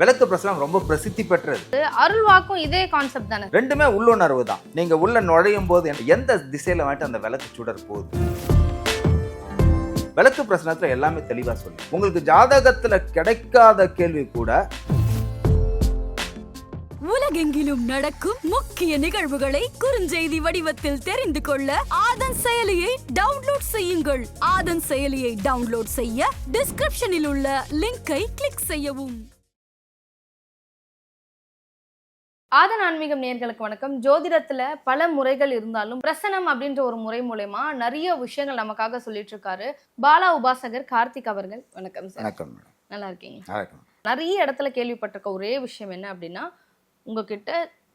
விளக்கு பிரசனம் ரொம்ப பிரசித்தி பெற்றது. அருள்வாக்கும் இதே கான்செப்ட் தானே? ரெண்டுமே உள்ளுணர்வு தான். நீங்க உள்ள நுழையும் போது எந்த திசையில வந்துட்டு அந்த விளக்கு சுடர் போகுது. விளக்கு பிரசனத்துல எல்லாமே தெளிவா சொல்லு. உங்களுக்கு ஜாதகத்துல கிடைக்காத கேள்வி கூட உலகெங்கிலும் நடக்கும் முக்கிய நிகழ்வுகளை குறுஞ்செய்தி வடிவத்தில் தெரிந்து கொள்ள ஆதன் செயலியை டவுன்லோட் செய்யுங்கள். ஆதன் செயலியை டவுன்லோட் செய்ய டிஸ்கிரிப்ஷனில் உள்ள லிங்கை கிளிக் செய்யவும். ஆதன் ஆன்மீகம் நேர்களுக்கு வணக்கம். ஜோதிடத்துல பல முறைகள் இருந்தாலும் பிரசனம் அப்படின்ற ஒரு முறை மூலயமா நிறைய விஷயங்கள் நமக்காக சொல்லிட்டு இருக்காரு பாலா உபாசகர் கார்த்திக் அவர்கள். வணக்கம் சார். வணக்கம் நல்லா இருக்கீங்க? நிறைய இடத்துல கேள்விப்பட்டிருக்க ஒரே விஷயம் என்ன அப்படின்னா உங்ககிட்ட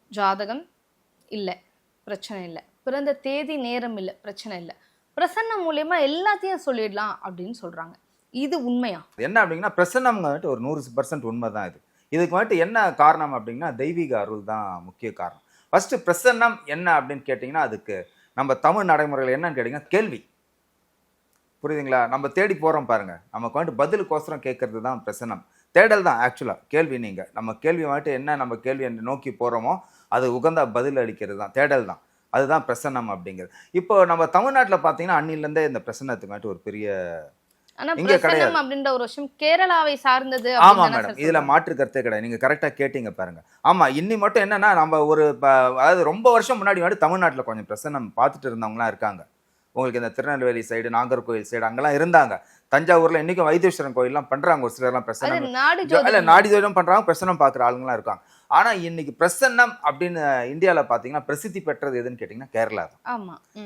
ஜாதகம் இல்லை பிரச்சனை இல்லை. பிறந்த தேதி நேரம் இல்லை பிரச்சனை இல்லை. பிரசன்னம் மூலியமா எல்லாத்தையும் சொல்லிடலாம் அப்படின்னு சொல்றாங்க. இது உண்மையா? என்ன அப்படிங்கன்னா வந்துட்டு ஒரு நூறு பர்சன்ட் உண்மை தான் இது. இதுக்கு வந்துட்டு என்ன காரணம் அப்படின்னா தெய்வீக அருள் தான் முக்கிய காரணம். ஃபர்ஸ்ட் பிரசன்னம் என்ன அப்படின்னு கேட்டிங்கன்னா அதுக்கு நம்ம தமிழ் நடைமுறைகள் என்னன்னு கேட்டிங்கன்னா கேள்வி. புரியுதுங்களா? நம்ம தேடி போகிறோம் பாருங்க. நமக்கு வந்துட்டு பதிலுக்கோசரம் கேட்கறது தான் பிரசன்னம். தேடல் தான் ஆக்சுவலாக கேள்வி நீங்கள் நம்ம கேள்வி வந்துட்டு என்ன நம்ம கேள்வி நோக்கி போகிறோமோ அது உகந்த பதில் அளிக்கிறது தான் தேடல் தான். அதுதான் பிரசன்னம் அப்படிங்கிறது. இப்போ நம்ம தமிழ்நாட்டில் பார்த்தீங்கன்னா அன்னிலேருந்தே இந்த பிரசன்னத்துக்கு வந்துட்டு ஒரு பெரிய ஆனா. பிரசன்னம் அப்படின்ற ஒரு விஷயம் கேரளாவை சார்ந்தது ஆமா மேடம். இதுல. மாற்று கருத்தே கிடையாது. நீங்க கரெக்டா கேட்டீங்க பாருங்க. ஆமா இன்னி மட்டும் என்னன்னா நம்ம ஒரு அதாவது ரொம்ப வருஷம் முன்னாடி வந்து தமிழ்நாட்டுல கொஞ்சம் பிரசன்னம் பார்த்துட்டு இருந்தவங்கலாம் இருக்காங்க. உங்களுக்கு இந்த திருநெல்வேலி சைடு நாகர்கோவில் சைடு அங்கெல்லாம் இருந்தாங்க. தஞ்சாவூர்ல இன்னைக்கும் வைத்தீஸ்வரன் கோயில்லாம் பண்றாங்க ஒரு சிலர்லாம் ஜோ- இல்ல நாடி ஜோதிடம் பண்றாங்க பிரசன்னம் பாக்குற ஆளுங்கலாம் இருக்காங்க. ஆனா இன்னைக்கு பிரசன்னம் அப்படின்னு இந்தியால பாத்தீங்கன்னா பிரசித்தி பெற்றது எதுன்னு கேட்டீங்கன்னா கேரளா தான்.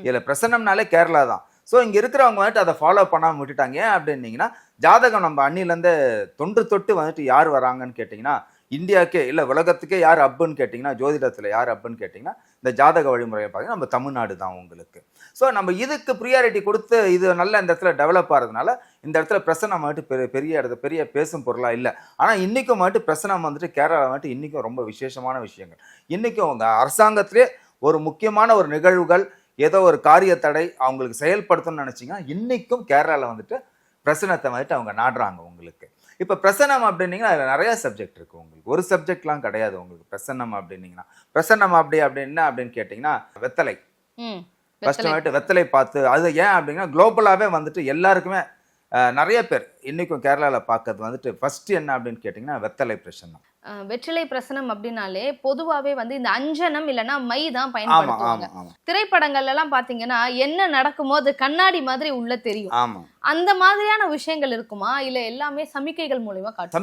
இதுல பிரசன்னம்னாலே கேரளா தான். ஸோ இங்கே இருக்கிறவங்க வந்துட்டு அதை ஃபாலோ பண்ணாம விட்டுட்டாங்க. ஏன் அப்படின்னீங்கன்னா ஜாதகம் நம்ம அன்னிலேருந்து தொன்று தொட்டு வந்துட்டு யார் வராங்கன்னு கேட்டிங்கன்னா இந்தியாவுக்கே இல்லை உலகத்துக்கே யார் அப்புன்னு கேட்டிங்கன்னா ஜோதிடத்தில் யார் அப்புன்னு கேட்டிங்கன்னா இந்த ஜாதக வழிமுறையை பார்த்தீங்கன்னா நம்ம தமிழ்நாடு தான் உங்களுக்கு. ஸோ நம்ம இதுக்கு ப்ரியாரிட்டி கொடுத்து இது நல்ல இந்த இடத்துல டெவலப் ஆகிறதுனால இந்த இடத்துல பிரசனம் வந்துட்டு பெரிய பெரிய இடத்துல பெரிய பேசும் பொருளாக இல்லை. ஆனால் இன்றைக்கும் வந்துட்டு பிரசனம் வந்துட்டு கேரளா வந்துட்டு இன்றைக்கும் ரொம்ப விசேஷமான விஷயங்கள். இன்றைக்கும் அவங்க அரசாங்கத்திலே ஒரு முக்கியமான ஒரு நிகழ்வுகள் ஏதோ ஒரு காரிய தடை அவங்களுக்கு செயல்படுத்தணும்னு நினச்சிங்கன்னா இன்றைக்கும் கேரளாவில் வந்துட்டு பிரசனத்தை வந்துட்டு அவங்க நாடுறாங்க உங்களுக்கு. இப்போ பிரசன்னம் அப்படின்னீங்கன்னா அதில் நிறைய சப்ஜெக்ட் இருக்குது உங்களுக்கு. ஒரு சப்ஜெக்ட்லாம் கிடையாது உங்களுக்கு. பிரசன்னம் அப்படின்னீங்கன்னா பிரசன்னம் அப்படி அப்படின்னா அப்படின்னு கேட்டிங்கன்னா வெத்தலை. வெத்தலை. வந்துட்டு வெத்தலை பார்த்து அது ஏன் அப்படின்னா குளோபலாகவே வந்துட்டு எல்லாருக்குமே நிறைய பேர் இன்றைக்கும் கேரளாவில் பார்க்கறது வந்துட்டு ஃபர்ஸ்ட் என்ன அப்படின்னு கேட்டிங்கன்னா வெத்தலை பிரசன்னம் வெற்றிலை பிரசனம் அப்படின்னாலே பொதுவாவே வந்து இந்த அஞ்சனம் இல்லைன்னா மை தான் பயன்படுத்துவாங்க. திரைப்படங்கள்ல எல்லாம் பாத்தீங்கன்னா என்ன நடக்குமோ அது கண்ணாடி மாதிரி உள்ள தெரியும். அந்த மாதிரியான விஷயங்கள் இருக்குமா? இல்ல எல்லாமே சமிக்கைகள் மூலியமா காட்டும்?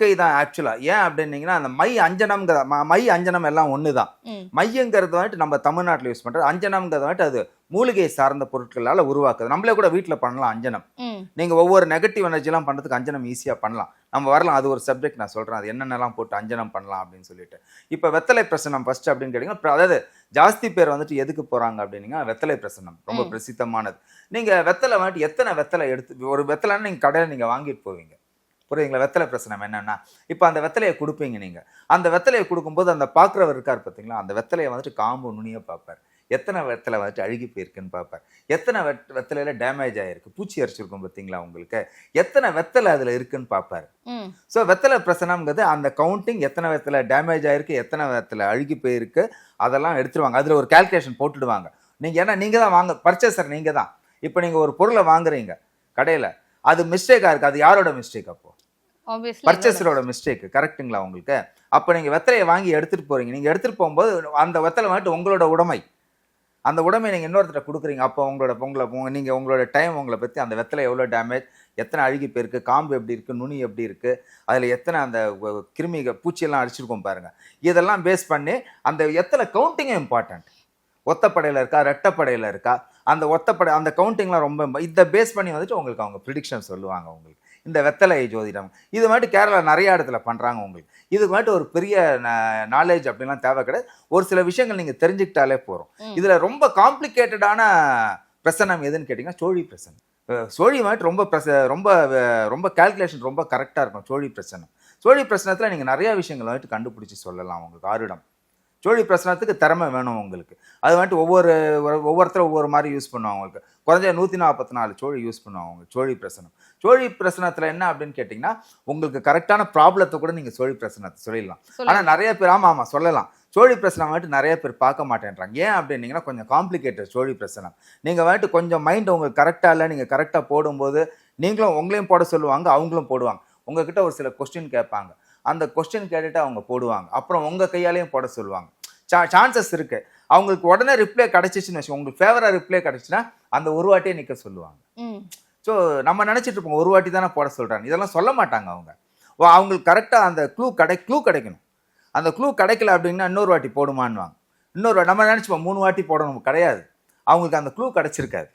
சமிக்கை தான் ஆக்சுவலாக ஏன் அப்படின்னீங்கன்னா அந்த மை அஞ்சனம்ங்கிற ம- அஞ்சனம் எல்லாம் ஒன்று தான். மையங்கிறது வந்துட்டு நம்ம தமிழ்நாட்டில் யூஸ் பண்ணுறது அஞ்சனம்ங்கிறது வந்துட்டு அது மூலிகை சார்ந்த பொருட்களால் உருவாக்குது நம்மளே கூட வீட்டில் பண்ணலாம் அஞ்சனம். நீங்கள் ஒவ்வொரு நெகட்டிவ் எனர்ஜிலாம் பண்ணுறதுக்கு அஞ்சனம் ஈஸியாக பண்ணலாம். நம்ம வரலாம் அது ஒரு சப்ஜெக்ட் நான் சொல்கிறேன் அது என்னென்னலாம் போட்டு அஞ்சனம் பண்ணலாம் அப்படின்னு சொல்லிட்டு. இப்போ வெத்தலை பிரசனம் ஃபர்ஸ்ட் அப்படின்னு கேட்டிங்கன்னா அதாவது ஜாஸ்தி பேர் வந்துட்டு எதுக்கு போகிறாங்க அப்படின்னீங்கன்னா வெத்தலை பிரசனம் ரொம்ப. பிரசித்தமானது. நீங்கள் வெத்தலை வந்துட்டு எத்தனை வெத்தலை எடுத்து ஒரு வெத்தலைன்னு நீங்கள் கடையில் நீங்கள் வாங்கிட்டு போவீங்க. புரியுதுங்களா? வெத்தலை பிரசனம் என்னன்னா இப்போ அந்த வெத்தலையை கொடுப்பீங்க நீங்கள் அந்த வெத்தலையை கொடுக்கும்போது அந்த பார்க்குறவர் இருக்கார் பார்த்தீங்களா அந்த வெத்தலையை வந்துட்டு காம்பு நுனியை பார்ப்பார். எத்தனை வெத்தலை வந்துட்டு அழுகி போயிருக்குன்னு பார்ப்பார். எத்தனை வெட் வெத்தலையில் டேமேஜ் ஆகிருக்கு பூச்சி அரிச்சிருக்கும் பார்த்தீங்களா உங்களுக்கு? எத்தனை வெத்தலை அதில் இருக்குன்னு பார்ப்பார். ஸோ வெத்தலை பிரசனம்ங்கிறது அந்த கவுண்டிங் எத்தனை வெத்தலை டேமேஜ் ஆயிருக்கு எத்தனை வெத்தலை அழுகி போயிருக்கு அதெல்லாம் எடுத்துருவாங்க. அதில் ஒரு கால்குலேஷன் போட்டுடுவாங்க. நீங்கள் ஏன்னா நீங்கள் தான் வாங்க பர்ச்சேசர் நீங்கள் தான். இப்போ நீங்கள் ஒரு பொருளை வாங்குறீங்க கடையில். அது மிஸ்டேக்காக இருக்குது அது யாரோட மிஸ்டேக் அப்போ? Obviously பர்ச்சேசரோட மிஸ்டேக் கரெக்ட்டுங்களா உங்களுக்கு? அப்போ நீங்கள் வெத்தலையை வாங்கி எடுத்துகிட்டு போகிறீங்க நீங்கள் எடுத்துகிட்டு போகும்போது அந்த வெத்தலை வந்துட்டு உங்களோட உடைமை. அந்த உடைமை நீங்கள் இன்னொருத்தர் கொடுக்குறீங்க. அப்போ உங்களோட உங்களை பொங்க நீங்கள் உங்களோட டைம் உங்களை பற்றி அந்த வெத்தலை எவ்வளோ டேமேஜ் எத்தனை அழுகி போயிருக்கு காம்பு எப்படி இருக்குது நுனி எப்படி இருக்குது அதில் எத்தனை அந்த கிருமிகள் பூச்சியெல்லாம் அடிச்சிருக்கோம் பாருங்கள் இதெல்லாம் பேஸ் பண்ணி அந்த எத்தனை கவுண்டிங்கும் இம்பார்ட்டன்ட் ஒத்தப்படையில் இருக்கா ரெட்டப்படையில் இருக்கா? அந்த ஒத்தப்படை அந்த கவுண்டிங்லாம் ரொம்ப இதை பேஸ் பண்ணி வந்துட்டு உங்களுக்கு அவங்க ப்ரிடிக்ஷன் சொல்லுவாங்க உங்களுக்கு. இந்த வெத்தலை ஜோதிடம். இது மட்டும் கேரளா நிறைய இடத்துல பண்ணுறாங்க உங்களுக்கு. இதுக்கு மட்டும் ஒரு பெரிய நாலேஜ் அப்படிலாம் தேவை கிடையாது. ஒரு சில விஷயங்கள் நீங்கள் தெரிஞ்சுக்கிட்டாலே போகிறோம். இதில் ரொம்ப காம்ப்ளிகேட்டடான பிரசனம் எதுன்னு கேட்டிங்கன்னா சோழி பிரசனம். சோழி வந்துட்டு ரொம்ப பிரச ரொம்ப ரொம்ப கால்குலேஷன் ரொம்ப கரெக்டாக இருக்கும் சோழி பிரசனம். சோழி பிரசனத்தில் நீங்கள் நிறைய விஷயங்கள் வந்துட்டு கண்டுபிடிச்சி சொல்லலாம் உங்களுக்கு ஆருடம் சோழி பிரசனத்துக்கு திறமை வேணும் உங்களுக்கு. அது வந்துட்டு ஒவ்வொரு ஒவ்வொருத்தரும் ஒவ்வொரு மாதிரி யூஸ் பண்ணுவாங்க உங்களுக்கு. குறைஞ்ச நூற்றி நாற்பத்தி நாலு சோழி யூஸ் பண்ணுவாங்க அவங்க சோழி பிரசனம். சோழி பிரசனத்தில் என்ன அப்படின்னு கேட்டிங்கன்னா உங்களுக்கு கரெக்டான ப்ராப்ளத்தை கூட நீங்கள் சோழி பிரசனத்தை சொல்லிடலாம். ஆனால் நிறைய பேர் ஆமாம் ஆமாம் சொல்லலாம். சோழி பிரசனம் வந்துட்டு நிறைய பேர் பார்க்க மாட்டேன்றாங்க. ஏன் அப்படின்னீங்கன்னா கொஞ்சம் காம்ப்ளிகேட்டட் சோழி பிரசனம். நீங்கள் வந்துட்டு கொஞ்சம் மைண்ட் உங்களுக்கு கரெக்டாக இல்லை நீங்கள் கரெக்டாக போடும்போது நீங்களும் உங்களையும் போட சொல்லுவாங்க அவங்களும் போடுவாங்க. உங்ககிட்ட ஒரு சில கொஸ்டின் கேட்பாங்க. அந்த கொஸ்டின் கேட்டுட்டு அவங்க போடுவாங்க. அப்புறம் உங்கள் கையாலையும் போட சொல்லுவாங்க. சான்சஸ் இருக்கு. அவங்களுக்கு உடனே ரிப்ளை கிடைச்சிச்சுன்னு வச்சுக்கோங்க உங்களுக்கு ஃபேவராக ரிப்ளை கிடைச்சுன்னா அந்த ஒரு வாட்டியே நிற்க சொல்லுவாங்க. ஸோ நம்ம நினச்சிட்டு இருப்போம் ஒரு வாட்டி தானே போட சொல்கிறாங்க இதெல்லாம் சொல்ல மாட்டாங்க அவங்க. அவங்களுக்கு கரெக்டாக அந்த க்ளூ கிடை க்ளூ கிடைக்கணும். அந்த க்ளூ கிடைக்கல அப்படின்னா இன்னொரு வாட்டி போடுமான்னுவாங்க. இன்னொரு வா- நம்ம நினச்சிப்போம் மூணு வாட்டி போடணும். கிடையாது. அவங்களுக்கு அந்த க்ளூ கிடைச்சிருக்காது.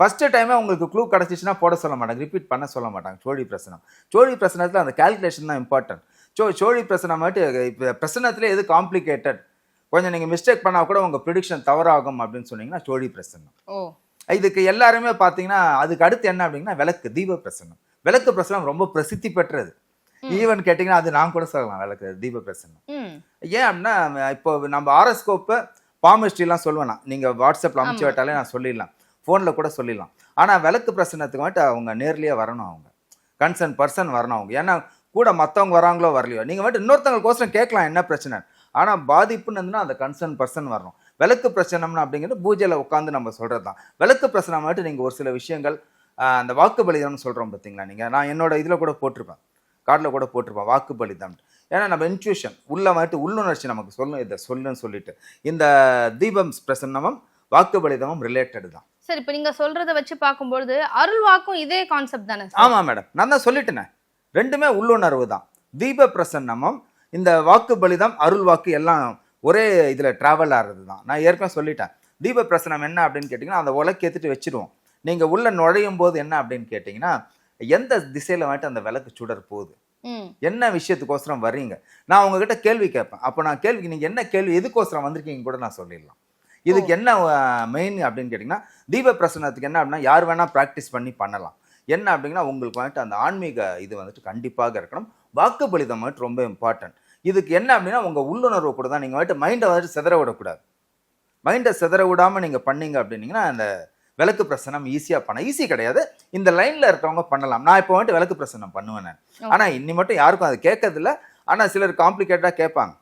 ஃபஸ்ட்டு டைமே உங்களுக்கு க்ளூ கிடச்சிச்சுன்னா போட சொல்ல மாட்டாங்க. ரிப்பீட் பண்ண சொல்ல மாட்டாங்க. சோழி பிரசனம். சோழி பிரசனத்தில் அந்த கால்குலேஷன் தான் இம்பார்ட்டன்ட் சோ சோழி பிரசனம் மட்டும் இப்போ பிரசனத்தில் எது காம்ப்ளிகேட்டட் கொஞ்சம் நீங்கள் மிஸ்டேக் பண்ணால் கூட உங்கள் ப்ரிடிக்ஷன் தவறாகும் அப்படின்னு சொன்னீங்கன்னா சோழி பிரசனம். ஓ. இதுக்கு எல்லாருமே பார்த்தீங்கன்னா அதுக்கு அடுத்து என்ன அப்படின்னா விளக்கு தீப பிரசனம். விளக்கு பிரசனம் ரொம்ப பிரசித்தி பெற்றது. ஈவன் கேட்டிங்கன்னா அது நான் கூட சொல்லலாம் விளக்கு தீப பிரசனம். ஏன் அப்படின்னா இப்போ நம்ம ஆரோஸ்கோப்பை பாமிஸ்ட்ரிலாம் சொல்லுவேன் நான். நீங்கள் வாட்ஸ்அப்பில் அமுச்சு. விட்டாலே நான் சொல்லிடலாம். ஃபோனில் கூட சொல்லிடலாம். ஆனால் விளக்கு பிரசனத்துக்கு வந்துட்டு அவங்க நேர்லேயே வரணும் அவங்க. கன்சர்ன் பர்சன் வரணும் அவங்க. ஏன்னா கூட மற்றவங்க வராங்களோ வரலையோ நீங்கள் மட்டும் இன்னொருத்தவங்களுக்கோசரம் கேட்கலாம் என்ன பிரச்சனை? ஆனால் பாதிப்புன்னு இருந்துன்னா அந்த கன்சர்ன் பர்சன் வரணும். விளக்கு பிரச்சனம்னு அப்படிங்கிறது பூஜையில் உட்காந்து நம்ம சொல்கிறது தான் விளக்கு பிரச்சனை மட்டும் நீங்கள் ஒரு சில விஷயங்கள் அந்த வாக்கு பலிதம்னு சொல்கிறோம் பார்த்தீங்களா நீங்கள் நான் என்னோட இதில் கூட போட்டிருப்பேன். கார்டில் கூட போட்டிருப்பேன் வாக்கு பலிதம் ஏன்னா நம்ம இன்ட்யூஷன் உள்ள வந்துட்டு உள்ளுணர்ச்சி நமக்கு சொல்லணும் இதை சொல்லுன்னு சொல்லிட்டு இந்த தீபம் பிரசன்னமும் வாக்கு பலிதமும் ரிலேட்டட் தான். சரி இப்போ நீங்க சொல்றத வச்சு பார்க்கும்பொழுது அருள் வாக்கும் இதே கான்செப்ட் தானே ஆமாம் மேடம் நான் தான் சொல்லிட்டேனே. ரெண்டுமே உள்ளுணர்வு தான். தீப பிரசன்னமும் இந்த வாக்கு பலிதம் அருள் வாக்கு எல்லாம் ஒரே இதில் ட்ராவல் ஆகிறது தான். நான் ஏற்கனவே சொல்லிட்டேன். தீப பிரசனம் என்ன அப்படின்னு கேட்டிங்கன்னா அந்த உலக்கு ஏற்றிட்டு வச்சிருவோம். நீங்கள் உள்ள நுழையும் போது என்ன அப்படின்னு கேட்டிங்கன்னா எந்த திசையில் வந்துட்டு அந்த விளக்கு சுடர் போகுது? என்ன விஷயத்துக்கோசரம் வர்றீங்க? நான் உங்ககிட்ட கேள்வி கேட்பேன். அப்போ நான் கேள்விக்கு நீங்கள் என்ன கேள்வி எதுக்கோசரம் வந்திருக்கீங்க கூட நான் சொல்லிடலாம். இதுக்கு என்ன மெயின் அப்படின்னு கேட்டிங்கன்னா தீப பிரசனத்துக்கு என்ன அப்படின்னா யார் வேணால் ப்ராக்டிஸ் பண்ணி பண்ணலாம். என்ன அப்படின்னா உங்களுக்கு வந்துட்டு அந்த ஆன்மீக இது வந்துட்டு கண்டிப்பாக இருக்கணும். வாக்கு பலிதம் வந்துட்டு ரொம்ப இம்பார்ட்டன்ட் இதுக்கு என்ன அப்படின்னா உங்கள் உள்ளுணர்வு கூட தான் நீங்கள் வந்துட்டு மைண்டை வந்துட்டு சிதற விடக்கூடாது. மைண்டை சிதற விடாமல் நீங்கள் பண்ணீங்க அப்படின்னீங்கன்னா அந்த விளக்கு பிரசனம் ஈஸியாக பண்ண ஈஸி கிடையாது. இந்த லைனில் இருக்கவங்க பண்ணலாம். நான் இப்போ வந்துட்டு விளக்கு பிரசனம் பண்ணுவேன் நான். ஆனால் இன்னி மட்டும் யாருக்கும் அது கேட்கறதில்ல. ஆனால் சிலர் காம்ப்ளிகேட்டடாக கேட்பாங்க.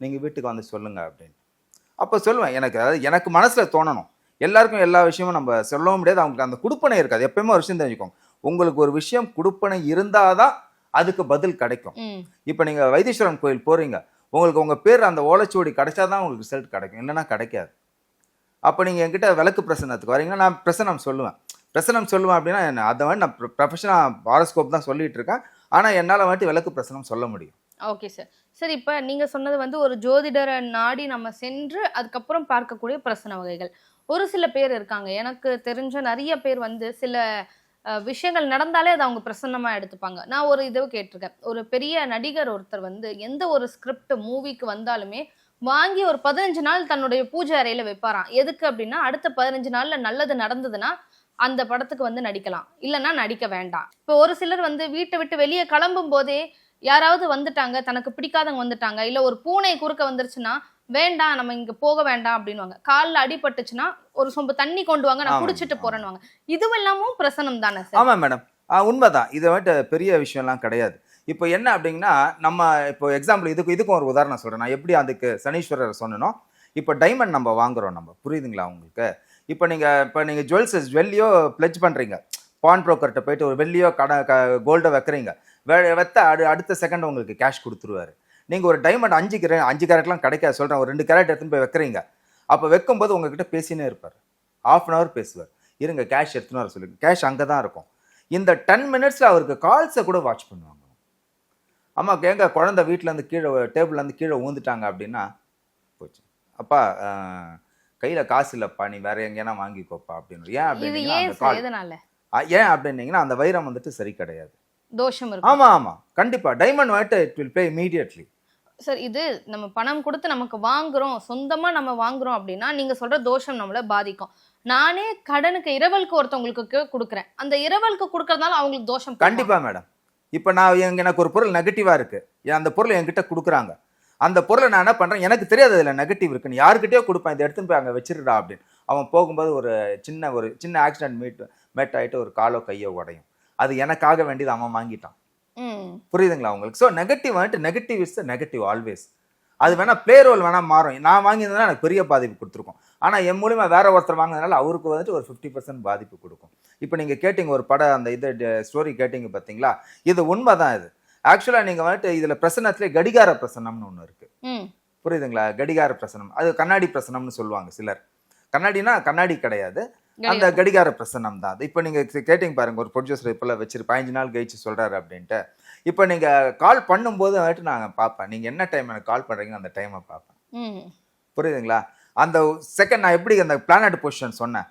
நீங்கள் வீட்டுக்கு வந்து சொல்லுங்க அப்படின்னு. அப்போ சொல்லுவேன் எனக்கு அதாவது எனக்கு மனசில் தோணணும். எல்லாருக்கும் எல்லா விஷயமும் நம்ம சொல்லவும் முடியாது. அவங்களுக்கு அந்த குடுப்பனை இருக்காது. எப்பயுமே ஒரு விஷயம் தெரிஞ்சுக்கோங்க. உங்களுக்கு ஒரு விஷயம் குடுப்பனை இருந்தால் தான் அதுக்கு பதில் கிடைக்கும். இப்போ நீங்கள் வைத்தீஸ்வரன் கோயில் போகிறீங்க உங்களுக்கு உங்கள் பேர் அந்த ஓலைச்சுவடி கிடைச்சா தான் உங்களுக்கு ரிசல்ட் கிடைக்கும். இல்லைன்னா கிடைக்காது. அப்போ நீங்கள் என்கிட்ட விளக்கு பிரசனத்துக்கு வரீங்கன்னா நான் பிரசனம் சொல்லுவேன். பிரசனம் சொல்லுவேன் அப்படின்னா என்ன அதை வந்து நான் ப்ரொஃபஷனாக ஹாரோஸ்கோப் தான் சொல்லிட்டு இருக்கேன். ஆனால் என்னால் வந்துட்டு விளக்கு பிரசனம் சொல்ல முடியும். Okay sir. சரி இப்போ நீங்கள் சொன்னது வந்து ஒரு ஜோதிடரை நாடி நம்ம சென்று அதுக்கப்புறம் பார்க்கக்கூடிய பிரசன வகைகள். ஒரு சில பேர் இருக்காங்க. எனக்கு தெரிஞ்ச நிறைய பேர் வந்து சில விஷயங்கள் நடந்தாலே அதை அவங்க பிரசன்னமாக எடுத்துப்பாங்க. நான் ஒரு இது கேட்டிருக்கேன். ஒரு பெரிய நடிகர் ஒருத்தர் வந்து எந்த ஒரு ஸ்கிரிப்ட் மூவிக்கு வந்தாலுமே வாங்கி ஒரு பதினஞ்சு நாள் தன்னுடைய பூஜை அறையில் வைப்பாராம். எதுக்கு அப்படின்னா அடுத்த பதினஞ்சு நாளில் நல்லது நடந்ததுன்னா அந்த படத்துக்கு வந்து நடிக்கலாம். இல்லைன்னா நடிக்க வேண்டாம். இப்போ ஒரு சிலர் வந்து வீட்டை விட்டு வெளியே கிளம்பும் போதே யாராவது வந்துட்டாங்க தனக்கு பிடிக்காதவங்க வந்துட்டாங்க இல்ல ஒரு பூனை குறுக்க வந்துருச்சுன்னா வேண்டாம் நம்ம இங்க போக வேண்டாம் அப்படின்னுவாங்க. கால்ல அடிபட்டுச்சுன்னா ஒரு சொம்பு தண்ணி கொண்டு வாங்க நான் ஆமா, குடிச்சிட்டு ஆமா. போறேன்னுவாங்க. இதுவெல்லாமும் பிரசனம் தானே சார்? ஆமாம் மேடம். உண்மைதான். இது வந்துட்டு பெரிய விஷயம்லாம் கிடையாது. இப்போ என்ன அப்படிங்கன்னா நம்ம இப்போ எக்ஸாம்பிள் இதுக்கு இதுக்கும் ஒரு உதாரணம் சொல்கிறேன் நான் எப்படி அதுக்கு சனீஸ்வரர் சொன்னனோ இப்போ டைமண்ட் நம்ம வாங்குறோம் நம்ம. புரியுதுங்களா உங்களுக்கு? இப்போ நீங்கள் இப்போ நீங்கள் ஜுவல்ஸ் ஜுவல்லியோ பிளட்ஜ் பண்ணுறீங்க பான் ப்ரோக்கர்கிட்ட போயிட்டு ஒரு வெள்ளியோ கடை க கோல்டை வைக்கிறீங்க. வெத்த அடு அடுத்த செகண்ட் உங்களுக்கு கேஷ் கொடுத்துருவாரு. நீங்கள் ஒரு டைமண்ட் அஞ்சு கிரே அஞ்சு கேரட்லாம் கிடைக்காது. சொல்கிறேன் ஒரு ரெண்டு கேரட் எடுத்துன்னு போய் வைக்கிறீங்க. அப்போ வைக்கும்போது உங்ககிட்ட பேசினே இருப்பார். ஆஃப் அன் ஹவர் பேசுவார். இருங்க கேஷ் எடுத்துன்னு வர சொல்லுங்க கேஷ் அங்கே தான் இருக்கும். இந்த டென் மினிட்ஸில் அவருக்கு கால்ஸை கூட வாட்ச் பண்ணுவாங்க. அம்மா எங்க குழந்தை வீட்டிலேருந்து கீழே டேபிள்லேருந்து கீழே ஊந்துட்டாங்க அப்படின்னா போச்சு. அப்பா கையில் காசு இல்லைப்பா நீ வேற எங்கேனா வாங்கிக்கோப்பா அப்படின்னு. ஏன் அப்படின்னா ஏன் அப்படின்னீங்கன்னா அந்த வைரம் வந்துட்டு சரி கிடையாது. தோஷம் இருக்கு ஆமா ஆமா. கண்டிப்பா. டைமண்ட் வந்துட்டு it will play immediately sir இது நம்ம பணம் கொடுத்து நமக்கு வாங்குறோம் சொந்தமா நம்ம வாங்குறோம் அப்படின்னா நீங்க சொல்ற தோஷம் நம்மள பாதிக்கும். நானே கடனுக்கு இரவலுக்கு ஒருத்தவங்களுக்கு கொடுக்குறேன். அந்த இரவலுக்கு கொடுக்கறதுனால அவங்களுக்கு தோஷம்? கண்டிப்பா மேடம் இப்போ நான் எங்க எனக்கு ஒரு பொருள் நெகட்டிவா இருக்கு. அந்த பொருள் என்கிட்ட கொடுக்குறாங்க. அந்த பொருளை நான் என்ன பண்றேன்? எனக்கு தெரியாது அதுல நெகட்டிவ் இருக்குன்னு. யாருக்கிட்டயோ கொடுப்பேன். இதை எடுத்துன்னு போய் அங்க வச்சிருடா அப்படின்னு. அவன் போகும்போது ஒரு சின்ன ஒரு சின்ன ஆக்சிடென்ட் மீட் மேட் ஆயிட்டு ஒரு காலோ கையோ உடையும். அது எனக்காக வேண்டியது அவன் வாங்கிட்டான். புரியுதுங்களா உங்களுக்கு? ஸோ நெகட்டிவ் வந்துட்டு நெகட்டிவ் இஸ் நெகட்டிவ் ஆல்வேஸ் அது வேணா ப்ளே ரோல் வேணா மாறும். நான் வாங்கியிருந்தா எனக்கு பெரிய பாதிப்பு கொடுத்துருக்கும். ஆனால் என் மூலியமா வேற ஒருத்தர் வாங்கினதுனால அவருக்கு வந்துட்டு ஒரு ஃபிஃப்டி பர்சன்ட் பாதிப்பு கொடுக்கும். இப்போ நீங்கள் கேட்டிங்க ஒரு படம் அந்த இது ஸ்டோரி கேட்டிங்க பார்த்தீங்களா? இது உண்மை தான் இது ஆக்சுவலாக நீங்கள் வந்துட்டு இதில் பிரசனத்திலே கடிகார பிரசனம்னு ஒன்று இருக்கு. புரியுதுங்களா? கடிகார பிரசனம் அது கண்ணாடி பிரசனம்னு சொல்லுவாங்க சிலர். கண்ணாடினா கண்ணாடி கிடையாது. அந்த. கடிகார பிரசனம் தான். அது இப்போ நீங்க கேட்டிங்க பாருங்க ஒரு ப்ரொடியூசர் இப்போல்லாம் வச்சிரு பதினஞ்சு நாள் கழிச்சு சொல்றாரு அப்படின்ட்டு. இப்போ நீங்க கால் பண்ணும்போது வந்துட்டு நாங்க பார்ப்பேன். நீங்க என்ன டைம் எனக்கு கால் பண்றீங்க அந்த டைமை பார்ப்பேன். புரியுதுங்களா? அந்த செகண்ட் நான் எப்படி அந்த பிளானட் பொசிஷன் சொன்னேன்?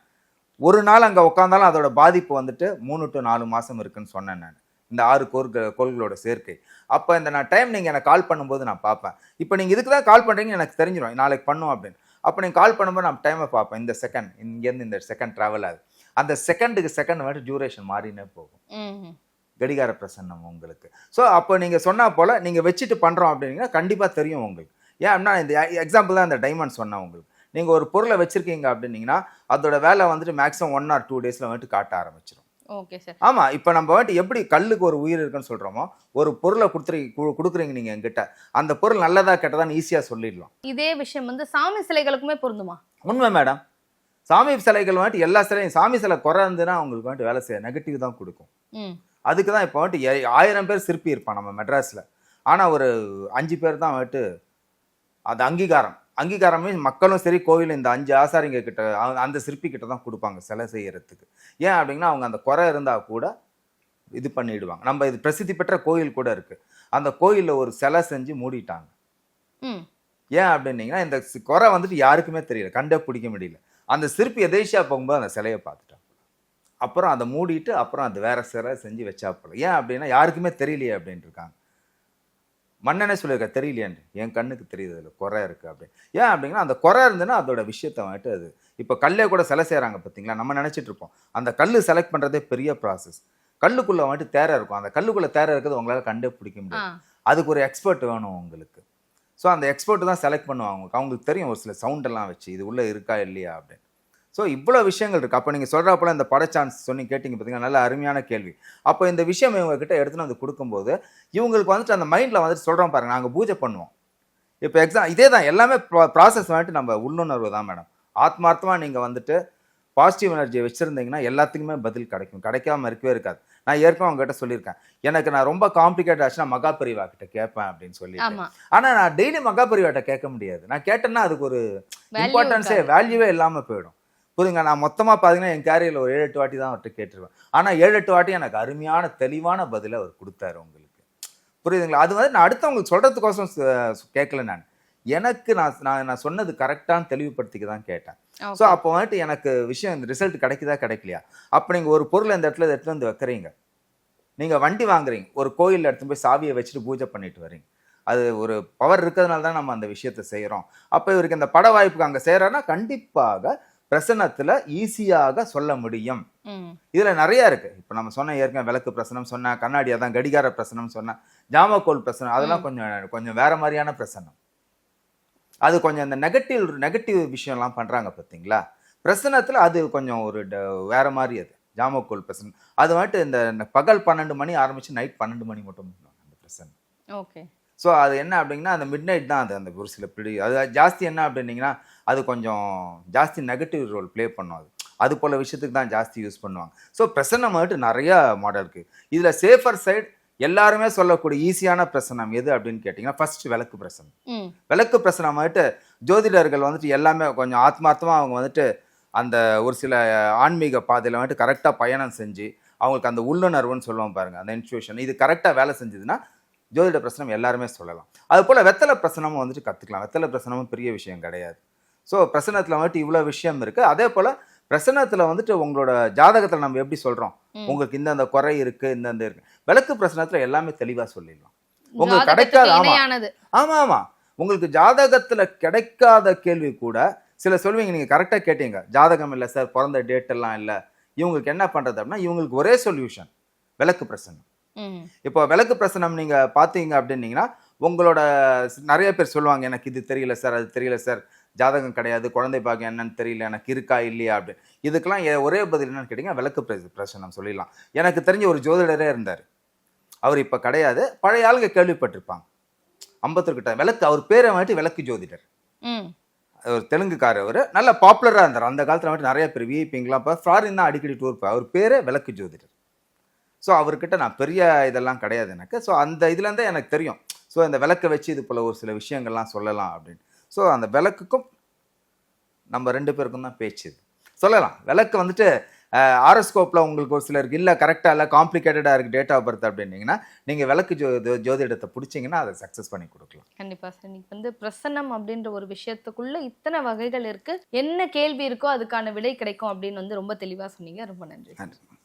ஒரு நாள் அங்கே உட்காந்தாலும் அதோட பாதிப்பு வந்துட்டு மூணு டு நாலு மாதம் இருக்குன்னு சொன்னேன் நான். இந்த ஆறு கோர்கள் கோள்களோட சேர்க்கை. அப்போ இந்த நான் டைம் நீங்கள் எனக்கு கால் பண்ணும்போது நான் பார்ப்பேன். இப்போ நீங்கள் இதுக்கு தான் கால் பண்ணுறீங்க எனக்கு தெரிஞ்சிடும் நாளைக்கு பண்ணும் அப்படின்னு. அப்போ நீங்கள் கால் பண்ணும்போது நான் டைமை பார்ப்பேன். இந்த செகண்ட் இங்கேருந்து இந்த செகண்ட் ட்ராவல் ஆகுது. அந்த செகண்டுக்கு செகண்ட் வந்துட்டு டியூரேஷன் மாறினே போகும். கடிகார பிரசன்னம் உங்களுக்கு. ஸோ அப்போ நீங்கள் சொன்னா போல் நீங்கள் வச்சுட்டு பண்ணுறோம் அப்படின்னா கண்டிப்பாக தெரியும் உங்களுக்கு. ஏன் அப்படின்னா இந்த எக்ஸாம்பிள் தான் இந்த டைமண்ட் சொன்னேன் உங்களுக்கு. நீங்கள் ஒரு பொருளை வச்சுருக்கீங்க அப்படின்னீங்கன்னா அதோட வேலை வந்துட்டு மேக்ஸிமம் ஒன் ஆர் டூ டேஸில் வந்துட்டு காட்ட ஆரம்பிச்சிடும் ஓகே சார் ஆமாம் இப்போ நம்ம வந்துட்டு எப்படி கல்லுக்கு ஒரு உயிர் இருக்குன்னு சொல்கிறோமோ ஒரு பொருளை கொடுத்துரு கொடுக்குறீங்க நீங்கள் என்கிட்ட. அந்த பொருள் நல்லதா கெட்டதான்னு ஈஸியாக சொல்லிடலாம். இதே விஷயம் வந்து சாமி சிலைகளுக்குமே பொருந்துமா? உண்மை மேடம் சாமி சிலைகள் வந்துட்டு எல்லா சிலையும் சாமி சிலை குறை இருந்துன்னா அவங்களுக்கு வந்துட்டு வேலை செய்ய நெகட்டிவ் தான் கொடுக்கும். அதுக்கு தான் இப்போ வந்துட்டு ஆயிரம் பேர் சிற்பி இருப்பான் நம்ம மெட்ராஸில். ஆனால் ஒரு அஞ்சு பேர் தான் வந்துட்டு அது அங்கீகாரம். அங்கீகாரமே மக்களும் சரி கோவில் இந்த அஞ்சு ஆசாரிங்க கிட்ட அந்த சிற்பி கிட்ட தான் கொடுப்பாங்க சிலை செய்யறதுக்கு. ஏன் அப்படின்னா அவங்க அந்த குறை இருந்தால் கூட இது பண்ணிடுவாங்க. நம்ம இது பிரசித்தி பெற்ற கோயில் கூட இருக்கு. அந்த கோயிலில் ஒரு சிலை செஞ்சு மூடிட்டாங்க. ம். ஏன் அப்படின்னீங்கன்னா இந்த குறை வந்துட்டு யாருக்குமே தெரியல. கண்டே பிடிக்க முடியல. அந்த சிற்பி எதேச்சியா போகும்போது அந்த சிலையை பார்த்துட்டான். அப்புறம் அதை மூடிட்டு அப்புறம் அது வேற சிலை செஞ்சு வச்சாப்புல. ஏன் அப்படின்னா யாருக்குமே தெரியலையே அப்படின்ட்டு இருக்காங்க. மன்னனே சொல்லியிருக்க தெரியலையான்னு என் கண்ணுக்கு தெரியுது அதில் குறை இருக்கு அப்படின்னு. ஏன் அப்படின்னா அந்த குறை இருந்துன்னா அதோட விஷயத்தை வந்துட்டு அது இப்போ கல்லே கூட சிலை செய்கிறாங்க பார்த்தீங்களா நம்ம நினைச்சிட்டு இருப்போம். அந்த கல் செலக்ட் பண்ணுறதே பெரிய ப்ராசஸ் கல்லுக்குள்ள வந்துட்டு தேரை இருக்கும். அந்த கல்லுக்குள்ள தேரை இருக்கிறது உங்களால கண்டே பிடிக்க முடியாது அதுக்கு ஒரு எக்ஸ்பர்ட் வேணும் உங்களுக்கு. ஸோ அந்த எக்ஸ்பர்ட் தான் செலக்ட் பண்ணுவாங்க. அவங்களுக்கு அவங்களுக்கு தெரியும் ஒரு சில சவுண்ட் எல்லாம் வச்சு இது உள்ள இருக்கா இல்லையா அப்படின்னு. ஸோ இவ்வளோ விஷயங்கள் இருக்கு. அப்போ நீங்கள் சொல்கிறப்பல இந்த பட சான்ஸ் சொன்னி கேட்டிங்க பார்த்தீங்கன்னா நல்ல அருமையான கேள்வி. அப்போ இந்த விஷயம் இவங்க கிட்ட எடுத்துன்னு வந்து கொடுக்கும்போது இவங்களுக்கு வந்துட்டு அந்த மைண்டில் வந்துட்டு சொல்கிறோம் பாருங்க நாங்கள் பூஜை பண்ணுவோம். இப்போ எக்ஸாம் இதே தான் எல்லாமே ப்ராசஸ் வந்துட்டு நம்ம உள்ளுணர்வு தான் மேடம் ஆத்மார்த்தமாக நீங்கள் வந்துட்டு பாசிட்டிவ் எனர்ஜியை வச்சுருந்தீங்கன்னா எல்லாத்துக்குமே பதில் கிடைக்கும். கிடைக்காம இருக்கவே இருக்காது. நான் ஏற்கனவே உங்ககிட்ட சொல்லியிருக்கேன். எனக்கு நான் ரொம்ப காம்ப்ளிகேட் ஆச்சுன்னா மகா பெரியவா கிட்ட கேட்பேன் அப்படின்னு சொல்லி ஆமா. ஆனா நான் டெய்லி மகா பெரியவாட்ட கேட்க முடியாது. நான் கேட்டேன்னா அதுக்கு ஒரு இம்பார்ட்டன்ஸே இருக்காது. வேல்யூவே இல்லாம போயிடும். புரியுங்க நான் மொத்தமா பாத்தீங்கன்னா என் கேரியர்ல ஒரு ஏழு எட்டு வாட்டி தான் அவர்கிட்ட கேட்டிருவேன் ஆனா ஏழு எட்டு வாட்டி எனக்கு அருமையான தெளிவான பதிலை அவர் கொடுத்தாரு உங்களுக்கு. புரியுதுங்களா? அது வந்து நான் அடுத்தவங்களுக்கு சொல்றதுக்கோசம் ச- கேட்கல நான். எனக்கு நான் நான் நான் சொன்னது கரெக்டான தெளிவுபடுத்திக்க தான் கேட்டேன். ஸோ அப்போ வந்துட்டு எனக்கு விஷயம் இந்த ரிசல்ட் கிடைக்குதா கிடைக்கலையா? அப்போ நீங்கள் ஒரு பொருள் இந்த இடத்துல எடுத்துட்டு வந்து வைக்கிறீங்க. நீங்கள் வண்டி வாங்குறீங்க. ஒரு கோயிலில் எடுத்து போய் சாவியை வச்சுட்டு பூஜை பண்ணிட்டு வர்றீங்க அது ஒரு பவர் இருக்கிறதுனால தான் நம்ம அந்த விஷயத்தை செய்கிறோம் அப்போ இவருக்கு இந்த பட வாய்ப்புக்கு அங்கே செய்கிறாருன்னா கண்டிப்பாக பிரசன்னத்தில் ஈஸியாக சொல்ல முடியும். இதில் நிறைய இருக்கு. இப்போ நம்ம சொன்ன ஏற்கனவே விளக்கு பிரசனம் சொன்னேன் கண்ணாடி அதான் கடிகார பிரசனம் சொன்னேன் ஜாமக்கோல் பிரசனம் அதெல்லாம் கொஞ்சம் கொஞ்சம் வேற மாதிரியான பிரசனம். அது கொஞ்சம் இந்த நெகட்டிவ் நெகட்டிவ் விஷயம்லாம் பண்றாங்க பார்த்தீங்களா பிரசனத்தில் அது கொஞ்சம் ஒரு வேற மாதிரி அது. ஜாமக்கோல் பிரசனம். அது வந்துட்டு இந்த பகல் பன்னெண்டு மணி ஆரம்பிச்சு நைட் பன்னெண்டு மணி மட்டும் அந்த பிரசனம். ஓகே. ஸோ அது என்ன அப்படிங்கன்னா அந்த மிட் நைட் தான் அது அந்த ஒரு சில பிடி அது ஜாஸ்தி என்ன அப்படின்னீங்கன்னா அது கொஞ்சம் ஜாஸ்தி நெகட்டிவ் ரோல் ப்ளே பண்ணும் அது. அது போல விஷயத்துக்கு தான் ஜாஸ்தி யூஸ் பண்ணுவாங்க. ஸோ பிரசன்னம் வந்துட்டு நிறைய மாடல் இருக்கு. இதில் சேஃபர் சைடு எல்லாருமே சொல்லக்கூடிய ஈஸியான பிரசனம் எது அப்படின்னு கேட்டிங்கன்னா ஃபர்ஸ்ட் விளக்கு பிரசனம் விளக்கு பிரசனம் வந்துட்டு ஜோதிடர்கள் வந்துட்டு எல்லாமே கொஞ்சம் ஆத்மார்த்தமாக அவங்க வந்துட்டு அந்த ஒரு சில ஆன்மீக பாதையில் வந்துட்டு கரெக்டாக பயணம் செஞ்சு அவங்களுக்கு அந்த உள்ளுணர்வுன்னு சொல்லுவோம் பாருங்க அந்த இன்ஸ்டியூஷன் இது கரெக்டாக வேலை செஞ்சதுன்னா ஜோதிட பிரசனம் எல்லாருமே சொல்லலாம். அது போல் வெத்தலை பிரசனமும் வந்துட்டு கற்றுக்கலாம் வெத்தலை பிரசனமும் பெரிய விஷயம் கிடையாது. ஸோ பிரசனத்தில் வந்துட்டு இவ்வளோ விஷயம் இருக்குது அதே போல் பிரசனத்தில் வந்துட்டு உங்களோட ஜாதகத்தில் நம்ம எப்படி சொல்கிறோம். உங்களுக்கு இந்தந்த குறை இருக்குது இந்தந்த இருக்கு. விளக்கு பிரசனத்தில் எல்லாமே தெளிவாக சொல்லிடலாம். உங்களுக்கு கிடைக்காது, ஆமா. இணையானது. ஆமா ஆமா. உங்களுக்கு ஜாதகத்துல கிடைக்காத கேள்வி கூட சில சொல்வீங்க. நீங்க கரெக்டா கேட்டீங்க. ஜாதகம் இல்லை சார் பிறந்த டேட் எல்லாம் இல்லை. இவங்களுக்கு என்ன பண்றது அப்படின்னா இவங்களுக்கு ஒரே சொல்யூஷன் விளக்கு பிரசனம். இப்போ விளக்கு பிரசனம் நீங்க பாத்தீங்க அப்படின்னீங்கன்னா உங்களோட நிறைய பேர் சொல்லுவாங்க எனக்கு இது தெரியல சார் அது தெரியல சார். ஜாதகம் கிடையாது குழந்தை பாக்கியம் என்னன்னு தெரியல எனக்கு இருக்கா இல்லையா? அப்படின்னு. இதுக்கெல்லாம் ஒரே பதில் என்னன்னு கேட்டிங்கன்னா விளக்கு பிர- பிரசனம் சொல்லிடலாம். எனக்கு தெரிஞ்ச ஒரு ஜோதிடரே இருந்தார். அவர் இப்போ கிடையாது. பழைய ஆளுங்க கேள்விப்பட்டிருப்பாங்க. அம்பத்தூர்கிட்ட விளக்கு அவர் பேரை வந்துட்டு விளக்கு ஜோதிடர். ஒரு தெலுங்குக்காரர் அவர். நல்ல பாப்புலராக இருந்தார். அந்த காலத்தில் வந்துட்டு நிறைய பேர் விஐபிங்கெலாம் இப்போ ஃபாரின் தான் அடிக்கடி டூர் போய் அவர் பேரே விளக்கு ஜோதிடர். ஸோ அவர்கிட்ட நான் பெரிய இதெல்லாம் கிடையாது எனக்கு. ஸோ அந்த இதுலேருந்தே எனக்கு தெரியும். ஸோ இந்த விளக்கை வச்சு இது போல் ஒரு சில விஷயங்கள்லாம் சொல்லலாம் அப்படின்னு. ஸோ அந்த விளக்குக்கும் நம்ம ரெண்டு பேருக்கும் தான் பேச்சு இது. சொல்லலாம். விளக்கு வந்துட்டு ஆரோஸ்கோப்பில் உங்களுக்கு ஒரு சிலருக்கு இல்லை கரெக்டாக இல்லை காம்ப்ளிகேட்டடாக இருக்குது டேட் ஆஃப் பர்த் அப்படின்னீங்கன்னா நீங்கள் விளக்கு ஜோ ஜோதிடத்தை பிடிச்சிங்கன்னா அதை சக்ஸஸ் பண்ணி கொடுக்கலாம். கண்டிப்பா சார். நீங்க வந்து பிரசன்னம் அப்படின்ற ஒரு விஷயத்துக்குள்ள இத்தனை வகைகள் இருக்கு. என்ன கேள்வி இருக்கோ அதுக்கான விடை கிடைக்கும் அப்படின்னு வந்து ரொம்ப தெளிவா சொன்னீங்க. ரொம்ப நன்றி நன்றி.